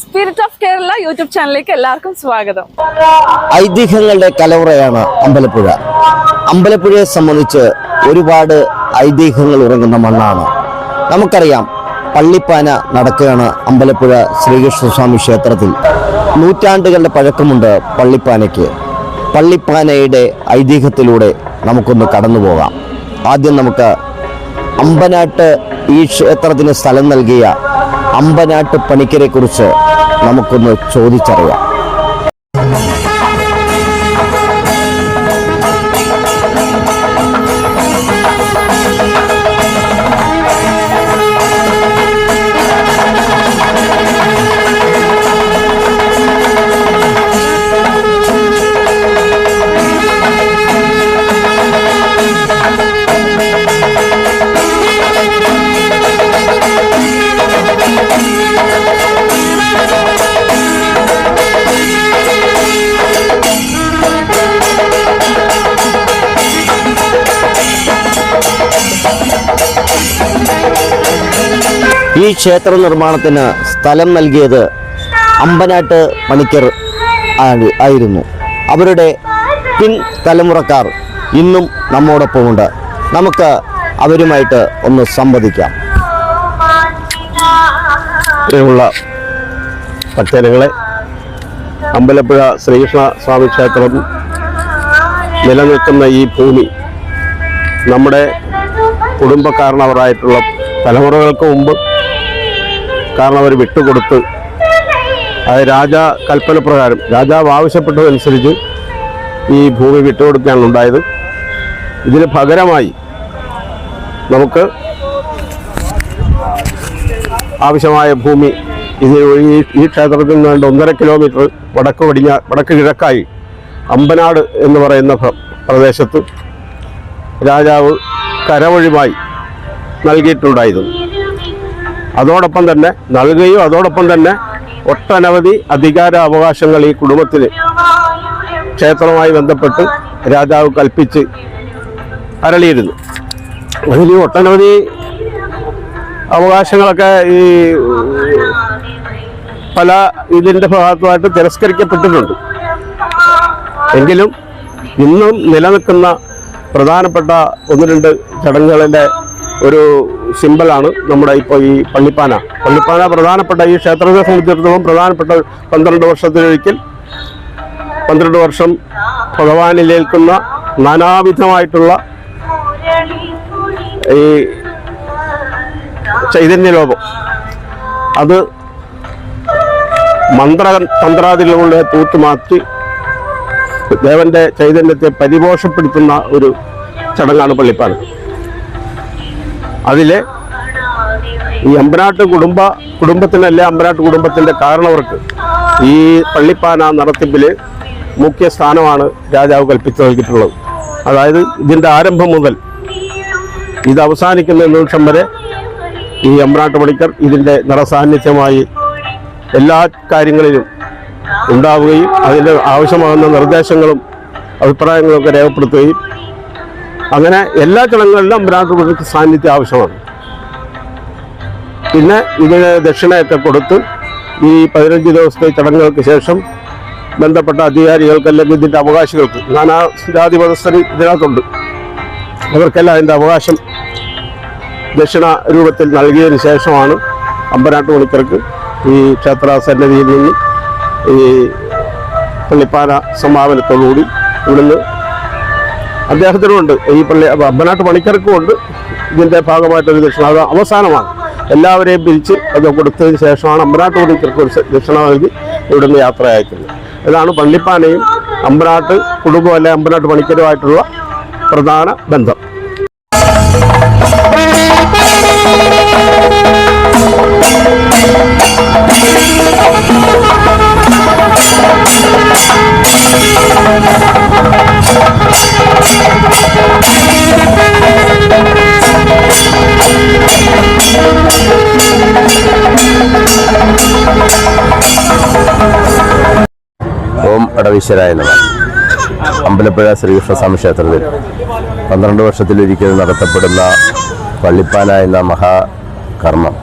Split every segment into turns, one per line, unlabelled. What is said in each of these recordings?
Spirit of Kerala YouTube ചാനലിലേക്ക് എല്ലാവർക്കും സ്വാഗതം.
ഐതിഹ്യങ്ങളുടെ കലവറയാണ് അമ്പലപ്പുഴ. അമ്പലപ്പുഴയെ സംബന്ധിച്ച് ഒരുപാട് ഐതിഹ്യങ്ങൾ ഉറങ്ങുന്ന മണ്ണാണ്. നമുക്കറിയാം പള്ളിപ്പാന നടക്കുകയാണ് അമ്പലപ്പുഴ ശ്രീകൃഷ്ണസ്വാമി ക്ഷേത്രത്തിൽ. നൂറ്റാണ്ടുകളുടെ പഴക്കമുണ്ട് പള്ളിപ്പാനയ്ക്ക്. പള്ളിപ്പാനയുടെ ഐതിഹ്യത്തിലൂടെ നമുക്കൊന്ന് കടന്നു പോകാം. ആദ്യം നമുക്ക് അമ്പനാട്ട് ഈ ക്ഷേത്രത്തിന് സ്ഥലം നൽകിയ അമ്പനാട്ട് പണിക്കരെ കുറിച്ച് നമുക്കൊന്ന് ചോദിച്ചറിയാം. ഈ ക്ഷേത്ര നിർമ്മാണത്തിന് സ്ഥലം നൽകിയത് അമ്പനാട്ട് പണിക്കർ ആയിരുന്നു. അവരുടെ പിൻ തലമുറക്കാർ ഇന്നും നമ്മോടൊപ്പമുണ്ട്. നമുക്ക് അവരുമായിട്ട് ഒന്ന് സംവദിക്കാം.
ഉള്ള ഭക്തജനങ്ങളെ അമ്പലപ്പുഴ ശ്രീകൃഷ്ണ സ്വാമി ക്ഷേത്രം നിലനിൽക്കുന്ന ഈ ഭൂമി നമ്മുടെ കുടുംബക്കാരനവരായിട്ടുള്ള തലമുറകൾക്ക് മുമ്പ് കാരണവർ വിട്ടുകൊടുത്ത് അത് രാജ കൽപ്പന പ്രകാരം രാജാവ് ആവശ്യപ്പെട്ടതനുസരിച്ച് ഈ ഭൂമി വിട്ടുകൊടുക്കുകയാണ് ഉണ്ടായത്. ഇതിന് പകരമായി നമുക്ക് ആവശ്യമായ ഭൂമി ഇതിന് ഈ ഈ ക്ഷേത്രത്തിൽ നിന്ന് രണ്ട് ഒന്നര കിലോമീറ്റർ വടക്ക് പടിഞ്ഞാ വടക്ക് കിഴക്കായി അമ്പനാട് എന്ന് പറയുന്ന പ്ര- പ്രദേശത്ത് രാജാവ് കരവഴിമായി നൽകിയിട്ടുണ്ടായിരുന്നു. അതോടൊപ്പം തന്നെ നൽകുകയും അതോടൊപ്പം തന്നെ ഒട്ടനവധി അധികാര അവകാശങ്ങൾ ഈ കുടുംബത്തിന് ക്ഷേത്രവുമായി ബന്ധപ്പെട്ട് രാജാവ് കൽപ്പിച്ച് അരളിയിരുന്നു. അതിൽ ഒട്ടനവധി അവകാശങ്ങളൊക്കെ ഈ പല ഇതിന്റെ ഭാഗത്തുമായിട്ട് തിരസ്കരിക്കപ്പെട്ടിട്ടുണ്ട്. എങ്കിലും ഇന്നും നിലനിൽക്കുന്ന പ്രധാനപ്പെട്ട ഒന്ന് രണ്ട് ചടങ്ങുകളിന്റെ ഒരു സിമ്പിളാണ് നമ്മുടെ ഇപ്പോൾ ഈ പള്ളിപ്പാന. പള്ളിപ്പാന പ്രധാനപ്പെട്ട ഈ ക്ഷേത്രത്തെ സംബന്ധിച്ചിടത്തോളം പ്രധാനപ്പെട്ട പന്ത്രണ്ട് വർഷത്തിലൊരിക്കൽ പന്ത്രണ്ട് വർഷം ഭഗവാനിലേൽക്കുന്ന നാനാവിധമായിട്ടുള്ള ഈ ചൈതന്യലോകം. അത് മന്ത്ര തന്ത്രാദികളുടെ തൂത്തുമാറ്റി ദേവന്റെ ചൈതന്യത്തെ പരിപോഷപ്പെടുത്തുന്ന ഒരു ചടങ്ങാണ് പള്ളിപ്പാന. അതിലെ ഈ അമ്പനാട്ട് കുടുംബ കുടുംബത്തിനല്ല അമ്പനാട്ട് കുടുംബത്തിന്റെ കാരണവർക്ക് ഈ പള്ളിപ്പാന നടത്തിപ്പിൽ മുഖ്യ സ്ഥാനമാണ് രാജാവ് കൽപ്പിച്ചു നൽകിയിട്ടുള്ളത്. അതായത് ഇതിന്റെ ആരംഭം മുതൽ ഇത് അവസാനിക്കുന്ന നിമിഷം വരെ ഈ അമ്പനാട്ട് പണിക്കർ ഇതിന്റെ നിറസാന്നിധ്യമായി എല്ലാ കാര്യങ്ങളിലും ഉണ്ടാവുകയും അതിന്റെ ആവശ്യമാകുന്ന നിർദ്ദേശങ്ങളും അഭിപ്രായങ്ങളൊക്കെ രേഖപ്പെടുത്തുകയും അങ്ങനെ എല്ലാ ചടങ്ങുകളിലും അമ്രാട്ട് സാന്നിധ്യം ആവശ്യമാണ്. പിന്നെ ഇതിന് ദക്ഷിണയൊക്കെ കൊടുത്ത് ഈ പതിനഞ്ച് ദിവസത്തെ ചടങ്ങുകൾക്ക് ശേഷം ബന്ധപ്പെട്ട അധികാരികൾക്ക് അല്ലെങ്കിൽ ഇതിന്റെ അവകാശികൾക്ക് നാനാ ജാതി മതസ്ഥർ ഇതിനകത്തുണ്ട്. അവർക്കെല്ലാം അതിന്റെ അവകാശം ദക്ഷിണ രൂപത്തിൽ നൽകിയതിന് ശേഷമാണ് അമ്പനാട്ട് മണിക്കർക്ക് ഈ ക്ഷേത്ര സന്നിധിയിൽ നിന്ന് ഈ പള്ളിപ്പാന സമാപനത്തോടുകൂടി ഇവിടുന്ന് അദ്ദേഹത്തിനുമുണ്ട് ഈ പള്ളി അമ്പനാട്ട് പണിക്കർക്കും ഉണ്ട്. ഇതിന്റെ ഭാഗമായിട്ടൊരു ദക്ഷിണ അത് അവസാനമാണ്. എല്ലാവരെയും പിരിച്ച് അത് കൊടുത്തതിന് ശേഷമാണ് അമ്പനാട്ട് പണിക്കർക്ക് ഒരു ദക്ഷിണ നൽകി ഇവിടുന്ന് യാത്ര അയക്കുന്നത് ഇതാണ് പള്ളിപ്പാനയും അമ്പനാട്ട് കുടുംബം അല്ലെ അമ്പനാട്ട് പണിക്കരുമായിട്ടുള്ള പ്രധാന ബന്ധം.
നമ. അമ്പലപ്പുഴ ശ്രീകൃഷ്ണസ്വാമി ക്ഷേത്രത്തിൽ പന്ത്രണ്ട് വർഷത്തിലൊരിക്കൽ നടത്തപ്പെടുന്ന പള്ളിപ്പാന എന്ന മഹാകർമ്മം.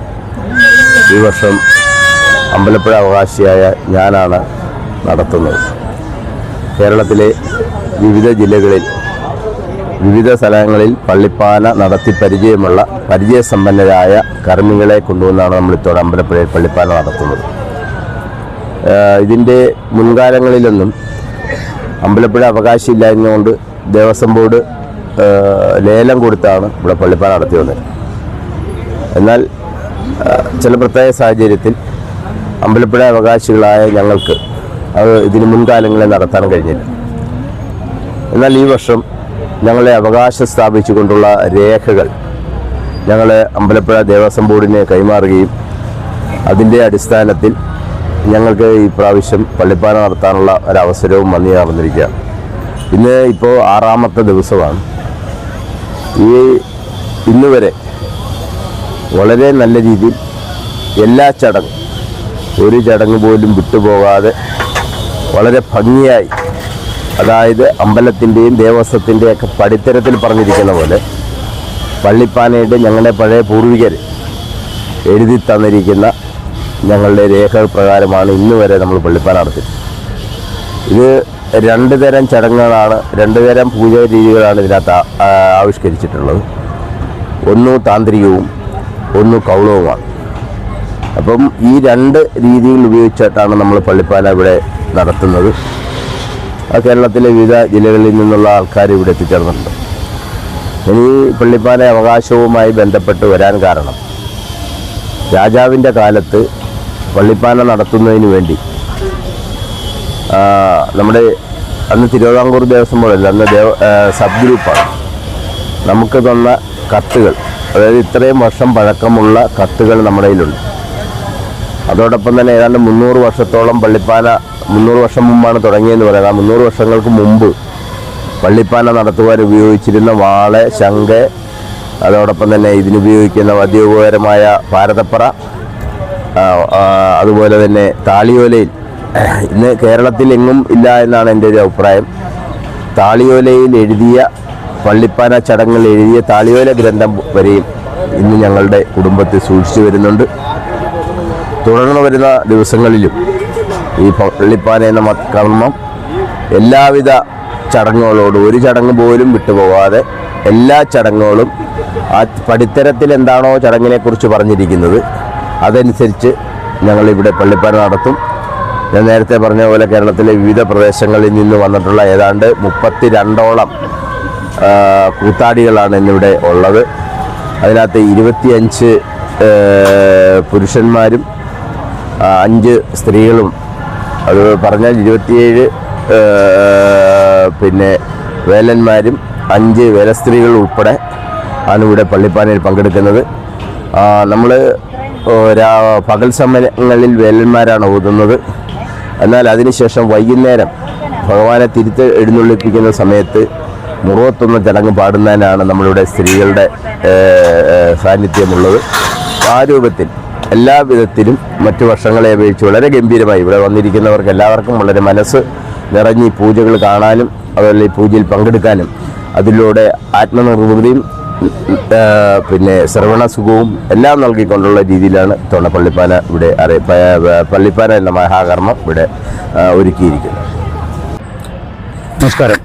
ഈ വർഷം അമ്പലപ്പുഴ അവകാശിയായ ഞാനാണ് നടത്തുന്നത്. കേരളത്തിലെ വിവിധ ജില്ലകളിൽ വിവിധ സ്ഥലങ്ങളിൽ പള്ളിപ്പാന നടത്തി പരിചയമുള്ള പരിചയസമ്പന്നരായ കർമ്മികളെ കൊണ്ടുവന്നാണ് നമ്മളിത്തോടെ അമ്പലപ്പുഴയിൽ പള്ളിപ്പാന നടത്തുന്നത്. ഇതിന്റെ മുൻകാലങ്ങളിലൊന്നും അമ്പലപ്പുഴ അവകാശമില്ലായിരുന്നുകൊണ്ട് ദേവസ്വം ബോർഡ് ലേലം കൊടുത്താണ് ഇവിടെ പള്ളിപ്പാറ നടത്തി വന്നത്. എന്നാൽ ചില പ്രത്യേക സാഹചര്യത്തിൽ അമ്പലപ്പുഴ അവകാശികളായ ഞങ്ങൾക്ക് അത് ഇതിന് മുൻകാലങ്ങളിൽ നടത്താൻ കഴിഞ്ഞില്ല. എന്നാൽ ഈ വർഷം ഞങ്ങളെ അവകാശം സ്ഥാപിച്ചുകൊണ്ടുള്ള രേഖകൾ ഞങ്ങൾ അമ്പലപ്പുഴ ദേവസ്വം ബോർഡിനെ കൈമാറുകയും അതിന്റെ അടിസ്ഥാനത്തിൽ ഞങ്ങൾക്ക് ഈ പ്രാവശ്യം പള്ളിപ്പാന നടത്താനുള്ള ഒരവസരവും വന്നു ചേർന്നിരിക്കുക. ഇന്ന് ഇപ്പോൾ ആറാമത്തെ ദിവസമാണ്. ഈ ഇന്ന് വരെ വളരെ നല്ല രീതിയിൽ എല്ലാ ചടങ്ങും ഒരു ചടങ്ങ് പോലും വിട്ടുപോകാതെ വളരെ ഭംഗിയായി അതായത് അമ്പലത്തിന്റെയും ദേവസ്വത്തിന്റെയൊക്കെ പടിത്തരത്തിൽ പറഞ്ഞിരിക്കുന്ന പോലെ പള്ളിപ്പാനയുടെ ഞങ്ങളുടെ പഴയ പൂർവികർ എഴുതി തന്നിരിക്കുന്ന ഞങ്ങളുടെ രേഖകൾ പ്രകാരമാണ് ഇന്ന് വരെ നമ്മൾ പള്ളിപ്പാൻ നടത്തി ഇത് രണ്ട് തരം ചടങ്ങുകളാണ് രണ്ട് തരം പൂജാ രീതികളാണ് ഇതിനകത്ത് ആവിഷ്കരിച്ചിട്ടുള്ളത്. ഒന്ന് താന്ത്രികവും ഒന്ന് കൗളവുമാണ് അപ്പം ഈ രണ്ട് രീതികൾ ഉപയോഗിച്ചിട്ടാണ് നമ്മൾ പള്ളിപ്പാന ഇവിടെ നടത്തുന്നത്. കേരളത്തിലെ വിവിധ ജില്ലകളിൽ നിന്നുള്ള ആൾക്കാർ ഇവിടെ എത്തിച്ചേർന്നിട്ടുണ്ട്. ഇനി പള്ളിപ്പാന അവകാശവുമായി ബന്ധപ്പെട്ട് വരാൻ കാരണം രാജാവിന്റെ കാലത്ത് പള്ളിപ്പാന നടത്തുന്നതിന് വേണ്ടി. നമ്മുടെ അന്ന് തിരുവിതാംകൂർ ദേവസ്വം ബോർഡല്ല അന്ന് ദേവ സബ് ഗ്രൂപ്പാണ്. നമുക്ക് തന്ന കത്തുകൾ അതായത് ഇത്രയും വർഷം പഴക്കമുള്ള കത്തുകൾ നമ്മുടെ കയ്യിലുണ്ട്. അതോടൊപ്പം തന്നെ ഏതാണ്ട് മുന്നൂറ് വർഷത്തോളം പള്ളിപ്പാന മുന്നൂറ് വർഷം മുമ്പാണ് തുടങ്ങിയെന്ന് പറയുന്നത് ആ മുന്നൂറ് വർഷങ്ങൾക്ക് മുമ്പ് പള്ളിപ്പാന നടത്തുവാൻ ഉപയോഗിച്ചിരുന്ന വാൾ ശംഖ് അതോടൊപ്പം തന്നെ ഇതിനുപയോഗിക്കുന്ന വധ്യോപകരമായ ഭാരതപ്പറ അതുപോലെ തന്നെ താളിയോലയിൽ. ഇന്ന് കേരളത്തിൽ എങ്ങും ഇല്ല എന്നാണ് എന്റെ ഒരു അഭിപ്രായം. താളിയോലയിൽ എഴുതിയ പള്ളിപ്പാന ചടങ്ങുകൾ എഴുതിയ താളിയോല ഗ്രന്ഥം വരെയും ഇന്ന് ഞങ്ങളുടെ കുടുംബത്തിൽ സൂക്ഷിച്ചു വരുന്നുണ്ട്. തുടർന്ന് വരുന്ന ദിവസങ്ങളിലും ഈ പള്ളിപ്പാന എന്ന കർമ്മം എല്ലാവിധ ചടങ്ങുകളോടും ഒരു ചടങ്ങ് പോലും വിട്ടുപോകാതെ എല്ലാ ചടങ്ങുകളും ആ പടിത്തരത്തിൽ എന്താണോ ചടങ്ങിനെക്കുറിച്ച് പറഞ്ഞിരിക്കുന്നത് അതനുസരിച്ച് ഞങ്ങളിവിടെ പള്ളിപ്പാട് നടത്തും. ഞാൻ നേരത്തെ പറഞ്ഞ പോലെ കേരളത്തിലെ വിവിധ പ്രദേശങ്ങളിൽ നിന്ന് വന്നിട്ടുള്ള ഏതാണ്ട് മുപ്പത്തി രണ്ടോളം കൂത്താടികളാണ് ഇന്നിവിടെ ഉള്ളത്. അതിനകത്ത് ഇരുപത്തിയഞ്ച് പുരുഷന്മാരും അഞ്ച് സ്ത്രീകളും. അത് പറഞ്ഞാൽ ഇരുപത്തിയേഴ് പിന്നെ വേലന്മാരും അഞ്ച് വേലസ്ത്രീകളും ഉൾപ്പെടെ ആണ് ഇവിടെ പള്ളിപ്പാനയിൽ പങ്കെടുക്കുന്നത്. നമ്മൾ പകൽ സമയങ്ങളിൽ വേലന്മാരാണ് ഓതുന്നത്. എന്നാൽ അതിനുശേഷം വൈകുന്നേരം ഭഗവാനെ തിരുത്ത് എഴുന്നള്ളിപ്പിക്കുന്ന സമയത്ത് മുറുവത്തൊന്ന് ചടങ്ങ് പാടുന്നതിനാണ് നമ്മളിവിടെ സ്ത്രീകളുടെ സാന്നിധ്യമുള്ളത് ആ രൂപത്തിൽ എല്ലാ വിധത്തിലും മറ്റു വർഷങ്ങളെ അപേക്ഷിച്ച് വളരെ ഗംഭീരമായി ഇവിടെ വന്നിരിക്കുന്നവർക്ക് എല്ലാവർക്കും വളരെ മനസ്സ് നിറഞ്ഞ് പൂജകൾ കാണാനും അതുപോലെ പൂജയിൽ പങ്കെടുക്കാനും അതിലൂടെ ആത്മനിർവൃതിയും ആ, ശ്രവണ സുഖവും എല്ലാം നൽകിക്കൊണ്ടുള്ള രീതിയിലാണ് തോണ പള്ളിപ്പാന ഇവിടെ അറിയ പള്ളിപ്പാന എന്ന മഹാകർമ്മം ഇവിടെ ഒരുക്കിയിരിക്കുന്നത്.
നമസ്കാരം.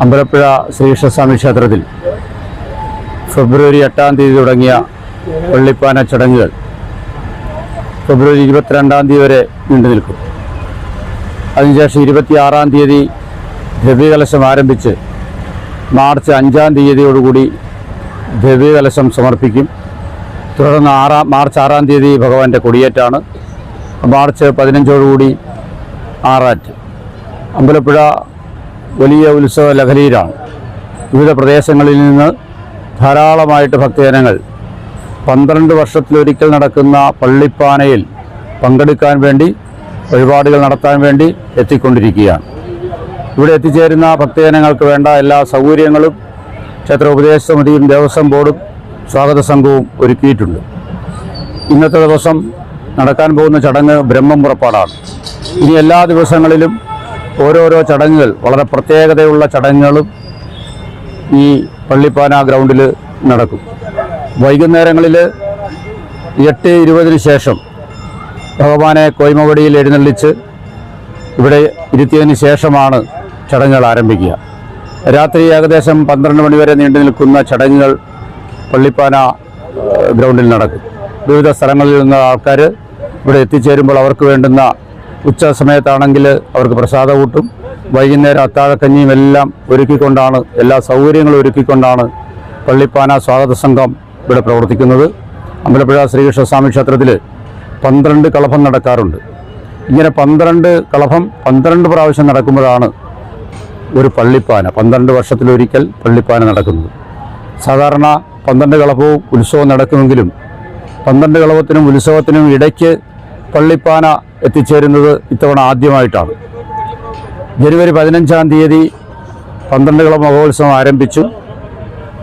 അമ്പലപ്പുഴ ശ്രീകൃഷ്ണസ്വാമി ക്ഷേത്രത്തിൽ ഫെബ്രുവരി എട്ടാം തീയതി തുടങ്ങിയ പള്ളിപ്പാന ചടങ്ങുകൾ ഫെബ്രുവരി ഇരുപത്തിരണ്ടാം തീയതി വരെ നീണ്ടു നിൽക്കും. അതിനുശേഷം ഇരുപത്തിയാറാം തീയതി ദ്രവ്യകലശം ആരംഭിച്ച് മാർച്ച് അഞ്ചാം തീയതിയോടുകൂടി ദിവ്യകലശം സമർപ്പിക്കും. തുടർന്ന് ആറാം മാർച്ച് ആറാം തീയതി ഭഗവാന്റെ കൊടിയേറ്റാണ്. മാർച്ച് പതിനഞ്ചോടുകൂടി ആറാറ്റ്. അമ്പലപ്പുഴ വലിയ ഉത്സവ ലഹരിയിലാണ്. വിവിധ പ്രദേശങ്ങളിൽ നിന്ന് ധാരാളമായിട്ട് ഭക്തജനങ്ങൾ പന്ത്രണ്ട് വർഷത്തിലൊരിക്കൽ നടക്കുന്ന പള്ളിപ്പാനയിൽ പങ്കെടുക്കാൻ വേണ്ടി വഴിപാടുകൾ നടത്താൻ വേണ്ടി എത്തിക്കൊണ്ടിരിക്കുകയാണ്. ഇവിടെ എത്തിച്ചേരുന്ന ഭക്തജനങ്ങൾക്ക് വേണ്ട എല്ലാ സൗകര്യങ്ങളും ക്ഷേത്ര ഉപദേശ സമിതിയും ദേവസ്വം ബോർഡും സ്വാഗത സംഘവും ഒരുക്കിയിട്ടുണ്ട്. ഇന്നത്തെ ദിവസം നടക്കാൻ പോകുന്ന ചടങ്ങ് ബ്രഹ്മം പുറപ്പാടാണ്. ഇനി എല്ലാ ദിവസങ്ങളിലും ഓരോരോ ചടങ്ങുകൾ വളരെ പ്രത്യേകതയുള്ള ചടങ്ങുകളും ഈ പള്ളിപ്പാന ഗ്രൗണ്ടിൽ നടക്കും. വൈകുന്നേരങ്ങളിൽ എട്ട് ഇരുപതിന് ശേഷം ഭഗവാനെ കോയ്മവടിയിൽ എഴുന്നള്ളിച്ച് ഇവിടെ ഇരുത്തിയതിന് ശേഷമാണ് ചടങ്ങുകൾ ആരംഭിക്കുക. രാത്രി ഏകദേശം പന്ത്രണ്ട് മണിവരെ നീണ്ടു നിൽക്കുന്ന ചടങ്ങുകൾ പള്ളിപ്പാന ഗ്രൗണ്ടിൽ നടക്കും. വിവിധ സ്ഥലങ്ങളിൽ നിന്ന് ആൾക്കാർ ഇവിടെ എത്തിച്ചേരുമ്പോൾ അവർക്ക് വേണ്ടുന്ന ഉച്ച സമയത്താണെങ്കിൽ അവർക്ക് പ്രസാദ കൂട്ടും വൈകുന്നേരം അത്താഴക്കഞ്ഞിയും എല്ലാം ഒരുക്കിക്കൊണ്ടാണ് എല്ലാ സൗകര്യങ്ങളും ഒരുക്കിക്കൊണ്ടാണ് പള്ളിപ്പാന സ്വാഗത സംഘം ഇവിടെ പ്രവർത്തിക്കുന്നത്. അമ്പലപ്പുഴ ശ്രീകൃഷ്ണസ്വാമി ക്ഷേത്രത്തിൽ പന്ത്രണ്ട് കളഭം നടക്കാറുണ്ട്. ഇങ്ങനെ പന്ത്രണ്ട് കളഭം പന്ത്രണ്ട് പ്രാവശ്യം നടക്കുമ്പോഴാണ് ഒരു പള്ളിപ്പാന പന്ത്രണ്ട് വർഷത്തിലൊരിക്കൽ പള്ളിപ്പാന നടക്കുന്നത്. സാധാരണ പന്ത്രണ്ട് കളപ്പവും ഉത്സവം നടക്കുമെങ്കിലും പന്ത്രണ്ട് കളവത്തിനും ഉത്സവത്തിനും ഇടയ്ക്ക് പള്ളിപ്പാന എത്തിച്ചേരുന്നത് ഇത്തവണ ആദ്യമായിട്ടാണ്. ജനുവരി പതിനഞ്ചാം തീയതി പന്ത്രണ്ട് കളം മഹോത്സവം ആരംഭിച്ചു.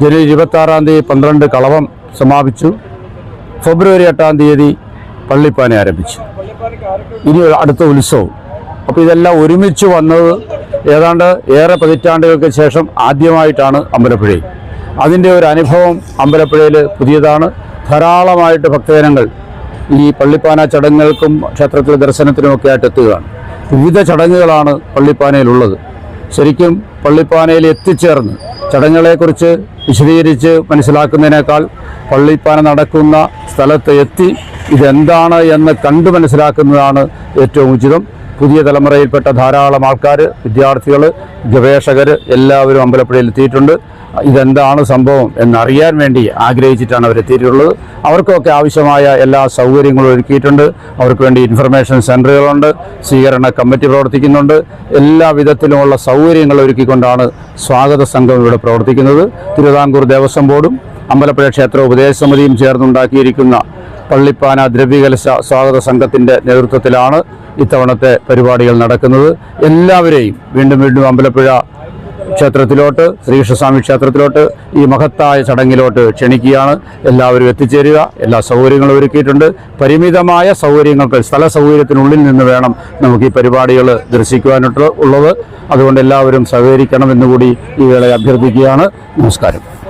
ജനുവരി ഇരുപത്താറാം തീയതി പന്ത്രണ്ട് കളവം സമാപിച്ചു. ഫെബ്രുവരി എട്ടാം തീയതി പള്ളിപ്പാന ആരംഭിച്ചു. ഇനി അടുത്ത ഉത്സവം. അപ്പോൾ ഇതെല്ലാം ഒരുമിച്ച് വന്നത് ഏതാണ്ട് ഏറെ പതിറ്റാണ്ടുകൾക്ക് ശേഷം ആദ്യമായിട്ടാണ് അമ്പലപ്പുഴയിൽ. അതിന്റെ ഒരു അനുഭവം അമ്പലപ്പുഴയിൽ പുതിയതാണ്. ധാരാളമായിട്ട് ഭക്തജനങ്ങൾ ഈ പള്ളിപ്പാന ചടങ്ങുകൾക്കും ക്ഷേത്രത്തിലെ ദർശനത്തിനുമൊക്കെ ആയിട്ട് എത്തുകയാണ്. വിവിധ ചടങ്ങുകളാണ് പള്ളിപ്പാനയിലുള്ളത്. ശരിക്കും പള്ളിപ്പാനയിൽ എത്തിച്ചേർന്ന് ചടങ്ങുകളെക്കുറിച്ച് വിശദീകരിച്ച് മനസ്സിലാക്കുന്നതിനേക്കാൾ പള്ളിപ്പാന നടക്കുന്ന സ്ഥലത്ത് എത്തി ഇതെന്താണ് എന്ന് കണ്ടു മനസ്സിലാക്കുന്നതാണ് ഏറ്റവും ഉചിതം. പുതിയ തലമുറയിൽപ്പെട്ട ധാരാളം ആൾക്കാർ വിദ്യാർത്ഥികൾ ഗവേഷകർ എല്ലാവരും അമ്പലപ്പുഴയിൽ എത്തിയിട്ടുണ്ട്. ഇതെന്താണ് സംഭവം എന്നറിയാൻ വേണ്ടി ആഗ്രഹിച്ചിട്ടാണ് അവർ എത്തിയിട്ടുള്ളത് അവർക്കൊക്കെ ആവശ്യമായ എല്ലാ സൗകര്യങ്ങളും ഒരുക്കിയിട്ടുണ്ട്. അവർക്ക് വേണ്ടി ഇൻഫർമേഷൻ സെന്ററുകളുണ്ട് സ്വീകരണ കമ്മിറ്റി പ്രവർത്തിക്കുന്നുണ്ട്. എല്ലാ വിധത്തിലുമുള്ള സൗകര്യങ്ങൾ ഒരുക്കിക്കൊണ്ടാണ് സ്വാഗത സംഘം ഇവിടെ പ്രവർത്തിക്കുന്നത്. തിരുവിതാംകൂർ ദേവസ്വം ബോർഡും അമ്പലപ്പുഴ ക്ഷേത്ര ഉപദേശ സമിതിയും ചേർന്നുണ്ടാക്കിയിരിക്കുന്ന പള്ളിപ്പാന ദ്രവ്യകലശ സ്വാഗത സംഘത്തിന്റെ നേതൃത്വത്തിലാണ് ഇത്തവണത്തെ പരിപാടികൾ നടക്കുന്നത്. എല്ലാവരെയും വീണ്ടും വീണ്ടും അമ്പലപ്പുഴ ക്ഷേത്രത്തിലോട്ട് ശ്രീകൃഷ്ണസ്വാമി ക്ഷേത്രത്തിലോട്ട് ഈ മഹത്തായ ചടങ്ങിലോട്ട് ക്ഷണിക്കുകയാണ്. എല്ലാവരും എത്തിച്ചേരുക. എല്ലാ സൗകര്യങ്ങളും ഒരുക്കിയിട്ടുണ്ട്. പരിമിതമായ സൗകര്യങ്ങൾക്ക് സ്ഥല സൗകര്യത്തിനുള്ളിൽ നിന്ന് വേണം നമുക്ക് ഈ പരിപാടികൾ ദർശിക്കുവാനായിട്ട് ഉള്ളത് അതുകൊണ്ട് എല്ലാവരും സഹകരിക്കണമെന്നുകൂടി ഈ വേളയെ അഭ്യർത്ഥിക്കുകയാണ്. നമസ്കാരം.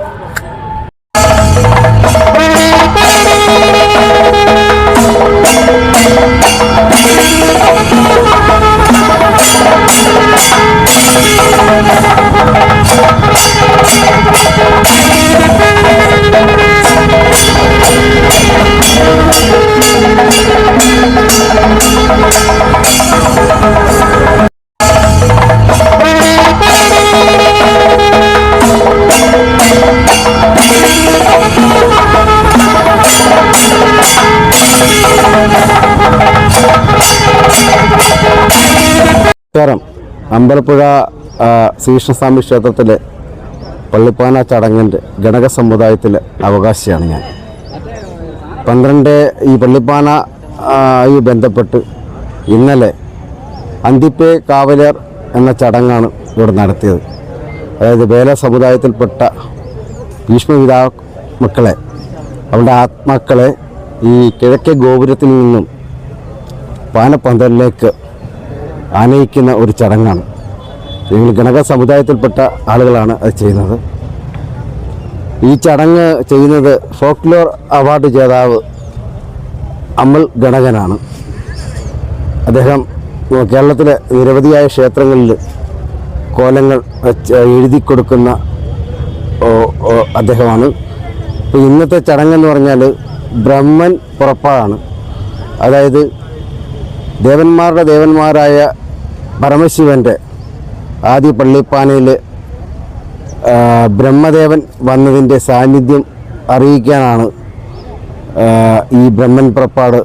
അമ്പലപ്പുഴ ശ്രീകൃഷ്ണസ്വാമി ക്ഷേത്രത്തിലെ പള്ളിപ്പാന ചടങ്ങിന്റെ ഗണക സമുദായത്തിലെ അവകാശിയാണ് ഞാൻ. പന്ത്രണ്ട് ഈ പള്ളിപ്പാന ആയി ബന്ധപ്പെട്ട് ഇന്നലെ അന്തിപ്പേ കാവലർ എന്ന ചടങ്ങാണ് ഇവിടെ നടത്തിയത്. അതായത് വേല സമുദായത്തിൽപ്പെട്ട ഭീഷ്മപിതാ മക്കളെ അവരുടെ ആത്മാക്കളെ ഈ കിഴക്കേ ഗോപുരത്തിൽ നിന്നും പാനപ്പന്തലിലേക്ക് ആനയിക്കുന്ന ഒരു ചടങ്ങാണ്. ഞങ്ങൾ ഗണക സമുദായത്തിൽപ്പെട്ട ആളുകളാണ് അത് ചെയ്യുന്നത്. ഈ ചടങ്ങ് ചെയ്യുന്നത് ഫോക്ലോർ അവാർഡ് ജേതാവ് അമൽ ഗണകനാണ്. അദ്ദേഹം കേരളത്തിലെ നിരവധിയായ ക്ഷേത്രങ്ങളിൽ കോലങ്ങൾ എഴുതി കൊടുക്കുന്ന അദ്ദേഹമാണ്. ഇപ്പോൾ ഇന്നത്തെ ചടങ്ങെന്ന് പറഞ്ഞാൽ ബ്രഹ്മൻ പുറപ്പാടാണ്. അതായത് ദേവന്മാരുടെ ദേവന്മാരായ പരമശിവന്റെ ആദ്യ പള്ളിപ്പാനയിൽ ബ്രഹ്മദേവൻ വന്നതിന്റെ സാന്നിധ്യം അറിയിക്കാനാണ് ഈ ബ്രഹ്മൻ പുറപ്പാട്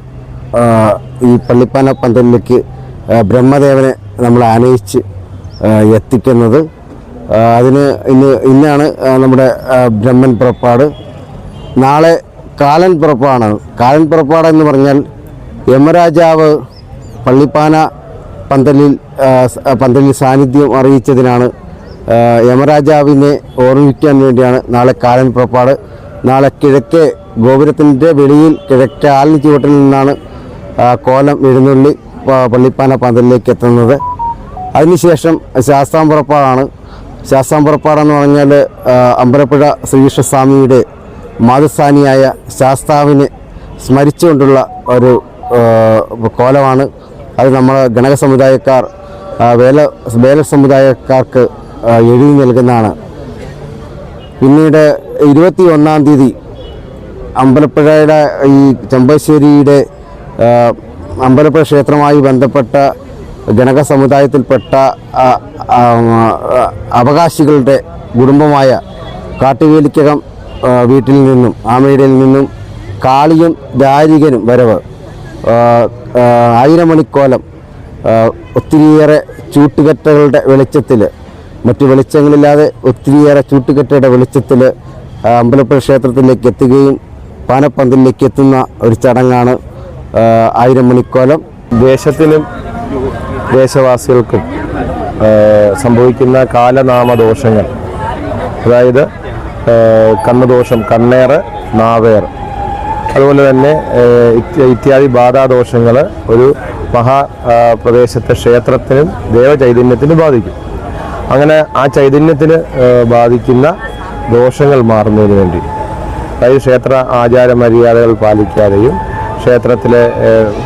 ഈ പള്ളിപ്പാന പന്തലിലേക്ക് ബ്രഹ്മദേവനെ നമ്മൾ ആനയിച്ച് എത്തിക്കുന്നത്. അതിന് ഇന്ന് ഇന്നാണ് നമ്മുടെ ബ്രഹ്മൻ പുറപ്പാട്. നാളെ കാലൻ പുറപ്പാടാണ്. കാലൻ പുറപ്പാടെന്ന് പറഞ്ഞാൽ യമരാജാവ് പള്ളിപ്പാന പന്തലിൽ പന്തലിൽ സാന്നിധ്യം അറിയിച്ചതിനാണ് യമരാജാവിനെ ഓർമ്മിക്കാൻ വേണ്ടിയാണ് നാളെ കാലൻ പുറപ്പാട്. നാളെ കിഴക്കേ ഗോപുരത്തിന്റെ വെളിയിൽ കിഴക്കേ ആലിന് ചുവട്ടിൽ നിന്നാണ് കോലം എഴുന്നള്ളി പള്ളിപ്പാന പന്തലിലേക്ക് എത്തുന്നത്. അതിനുശേഷം ശാസ്താം പുറപ്പാടാണ്. ശാസ്താം പുറപ്പാടെന്ന് പറഞ്ഞാൽ അമ്പലപ്പുഴ ശ്രീകൃഷ്ണസ്വാമിയുടെ മാതൃസ്ഥാനിയായ ശാസ്താവിനെ സ്മരിച്ചുകൊണ്ടുള്ള ഒരു കോലമാണ്. അത് നമ്മൾ ഗണക സമുദായക്കാർ വേല വേല സമുദായക്കാർക്ക് എഴുതി നൽകുന്നതാണ്. പിന്നീട് ഇരുപത്തി ഒന്നാം തീയതി അമ്പലപ്പുഴയുടെ ഈ ചെമ്പശ്ശേരിയുടെ അമ്പലപ്പുഴ ക്ഷേത്രമായി ബന്ധപ്പെട്ട ഗണക സമുദായത്തിൽപ്പെട്ട അവകാശികളുടെ കുടുംബമായ കാട്ടുവേലിക്കകം വീട്ടിൽ നിന്നും ആമയിടയിൽ നിന്നും കാളിയും ദാരികനും വരവ്. ആ, ആ, ആയിരം മണിക്കോലം ആ, ഒത്തിരിയേറെ ചൂട്ടുകെട്ടുകളുടെ വെളിച്ചത്തിൽ മറ്റു വെളിച്ചങ്ങളില്ലാതെ ഒത്തിരിയേറെ ചൂട്ടുകെട്ടയുടെ വെളിച്ചത്തിൽ അമ്പലപ്പുഴ ക്ഷേത്രത്തിലേക്ക് എത്തുകയും പാനപ്പന്തലിലേക്ക് എത്തുന്ന ഒരു ചടങ്ങാണ് ആയിരം മണിക്കോലം
ദേശത്തിനും ദേശവാസികൾക്കും സംഭവിക്കുന്ന കാലനാമദോഷങ്ങൾ അതായത് കണ്ണുദോഷം കണ്ണേറ് നാവേർ അതുപോലെ തന്നെ ഇത്യാദി ബാധാദോഷങ്ങൾ ഒരു മഹാ പ്രദേശത്തെ ക്ഷേത്രത്തിനും ദേവചൈതന്യത്തിനും ബാധിക്കും. അങ്ങനെ ആ ചൈതന്യത്തിന് ബാധിക്കുന്ന ദോഷങ്ങൾ മാറുന്നതിന് വേണ്ടി. അതായത് ക്ഷേത്ര ആചാര മര്യാദകൾ പാലിക്കാതെയും ക്ഷേത്രത്തിലെ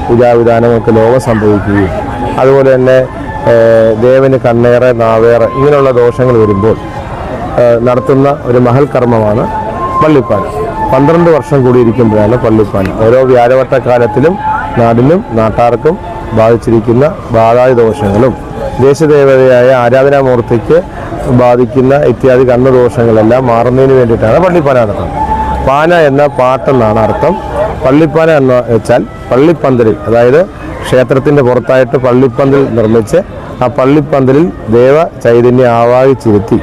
പൂജാവിധാനങ്ങൾക്ക് ലോകം സംഭവിക്കുകയും അതുപോലെ തന്നെ ദേവന് കണ്ണേറെ നാവേറെ ഇങ്ങനെയുള്ള ദോഷങ്ങൾ വരുമ്പോൾ നടത്തുന്ന ഒരു മഹൽ കർമ്മമാണ് പള്ളിപ്പാൻ പന്ത്രണ്ട് വർഷം കൂടിയിരിക്കുമ്പോഴാണ് പള്ളിപ്പാൻ ഓരോ വ്യാഴവട്ടക്കാലത്തിലും നാടിനും നാട്ടാർക്കും ബാധിച്ചിരിക്കുന്ന ബാധാതി ദോഷങ്ങളും ദേശദേവതയായ ആരാധനാമൂർത്തിക്ക് ബാധിക്കുന്ന ഇത്യാദി കണ്ണുദോഷങ്ങളെല്ലാം മാറുന്നതിന് വേണ്ടിയിട്ടാണ് പള്ളിപ്പാന നടത്തുന്നത്. പാന എന്ന പാട്ടെന്നാണ് അർത്ഥം. പള്ളിപ്പാന എന്ന് വെച്ചാൽ പള്ളിപ്പന്തലിൽ അതായത് ക്ഷേത്രത്തിന്റെ പുറത്തായിട്ട് പള്ളിപ്പന്തൽ നിർമ്മിച്ച് ആ പള്ളിപ്പന്തലിൽ ദേവ ചൈതന്യം ആവാഹിച്ചിരുത്തി.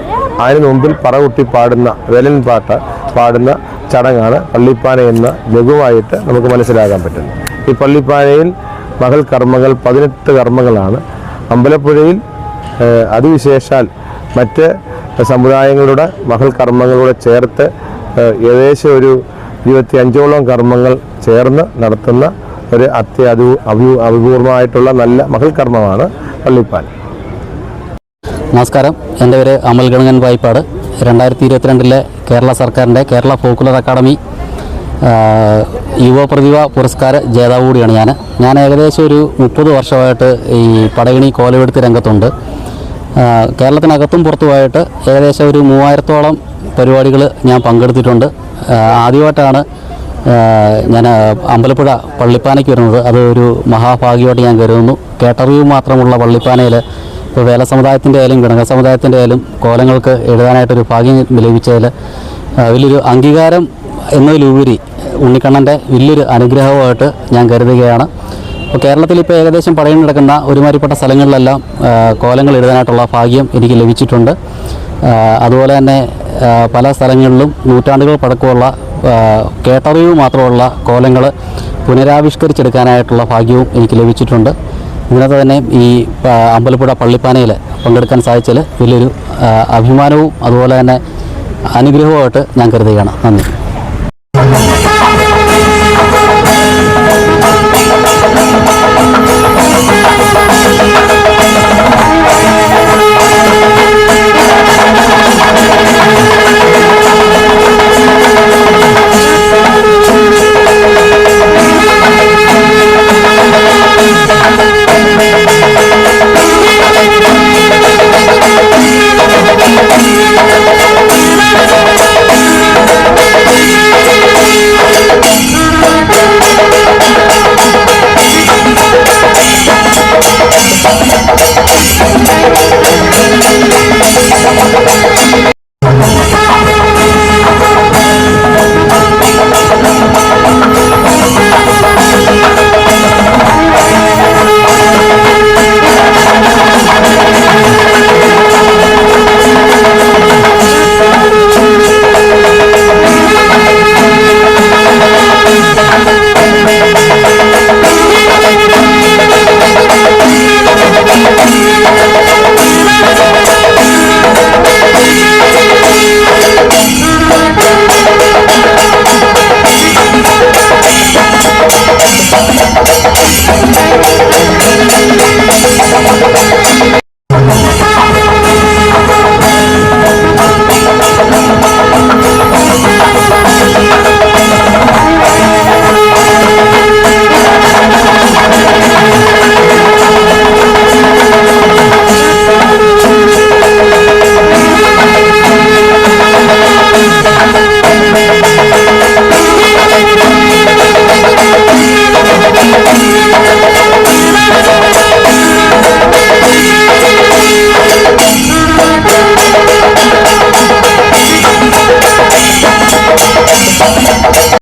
അതിന് മുമ്പിൽ പറകുട്ടി പാടുന്ന വെലൻ പാട്ട് പാടുന്ന ചടങ്ങാണ് പള്ളിപ്പാന എന്ന ലഘുവായിട്ട് നമുക്ക് മനസ്സിലാക്കാൻ പറ്റുന്നത്. ഈ പള്ളിപ്പാനയിൽ മകൾ കർമ്മങ്ങൾ പതിനെട്ട് കർമ്മങ്ങളാണ്. അമ്പലപ്പുഴയിൽ അതിവിശേഷാൽ മറ്റ് സമുദായങ്ങളുടെ മകൾ കർമ്മങ്ങളൂടെ ചേർത്ത് ഏകദേശം ഒരു ഇരുപത്തി അഞ്ചോളം കർമ്മങ്ങൾ ചേർന്ന് നടത്തുന്ന ഒരു അത്യധു അഭി അഭിപൂർവമായിട്ടുള്ള നല്ല മകൾ കർമ്മമാണ് പള്ളിപ്പാൻ
നമസ്കാരം. എന്റെ പേര് അമൽ ഗണകൻ വായ്പാട്. രണ്ടായിരത്തി ഇരുപത്തിരണ്ടിലെ കേരള സർക്കാരിന്റെ കേരള ഫോക്കുലർ അക്കാഡമി യുവപ്രതിഭ യുവ പ്രതിഭ പുരസ്കാര ജേതാവ് കൂടിയാണ് ഞാൻ. ഞാൻ ഏകദേശം ഒരു മുപ്പത് വർഷമായിട്ട് ഈ പടയണി കോലവെടുത്ത് രംഗത്തുണ്ട്. കേരളത്തിനകത്തും പുറത്തുമായിട്ട് ഏകദേശം ഒരു മൂവായിരത്തോളം പരിപാടികൾ ഞാൻ പങ്കെടുത്തിട്ടുണ്ട്. ആദ്യമായിട്ടാണ് ഞാൻ അമ്പലപ്പുഴ പള്ളിപ്പാനയ്ക്ക് വരുന്നത്. അത് ഒരു മഹാഭാഗ്യമായിട്ട് ഞാൻ കരുതുന്നു. കേട്ടറിവ് മാത്രമുള്ള പള്ളിപ്പാനയിൽ ഇപ്പോൾ വേല സമുദായത്തിന്റെ ആയാലും ഗണക സമുദായത്തിന്റെ ആയാലും കോലങ്ങൾക്ക് എഴുതാനായിട്ടൊരു ഭാഗ്യം ലഭിച്ചതിൽ വലിയൊരു അംഗീകാരം എന്നതിലുപരി ഉണ്ണിക്കണ്ണന്റെ വലിയൊരു അനുഗ്രഹമായിട്ട് ഞാൻ കരുതുകയാണ്. അപ്പോൾ കേരളത്തിൽ ഇപ്പോൾ ഏകദേശം പടയണി നടക്കുന്ന ഒരുമാതിരിപ്പെട്ട സ്ഥലങ്ങളിലെല്ലാം കോലങ്ങൾ എഴുതാനായിട്ടുള്ള ഭാഗ്യം എനിക്ക് ലഭിച്ചിട്ടുണ്ട്. അതുപോലെ തന്നെ പല സ്ഥലങ്ങളിലും നൂറ്റാണ്ടുകൾ പഴക്കമുള്ള കേട്ടറിവ് മാത്രമുള്ള കോലങ്ങൾ പുനരാവിഷ്കരിച്ചെടുക്കാനായിട്ടുള്ള ഭാഗ്യവും എനിക്ക് ലഭിച്ചിട്ടുണ്ട്. ഇതിനകത്ത് തന്നെ ഈ അമ്പലപ്പുഴ പള്ളിപ്പാനയിൽ പങ്കെടുക്കാൻ സാധിച്ചതിൽ വലിയൊരു അഭിമാനവും അതുപോലെ തന്നെ അനുഗ്രഹവുമായിട്ട് ഞാൻ കരുതുകയാണ്. നന്ദി.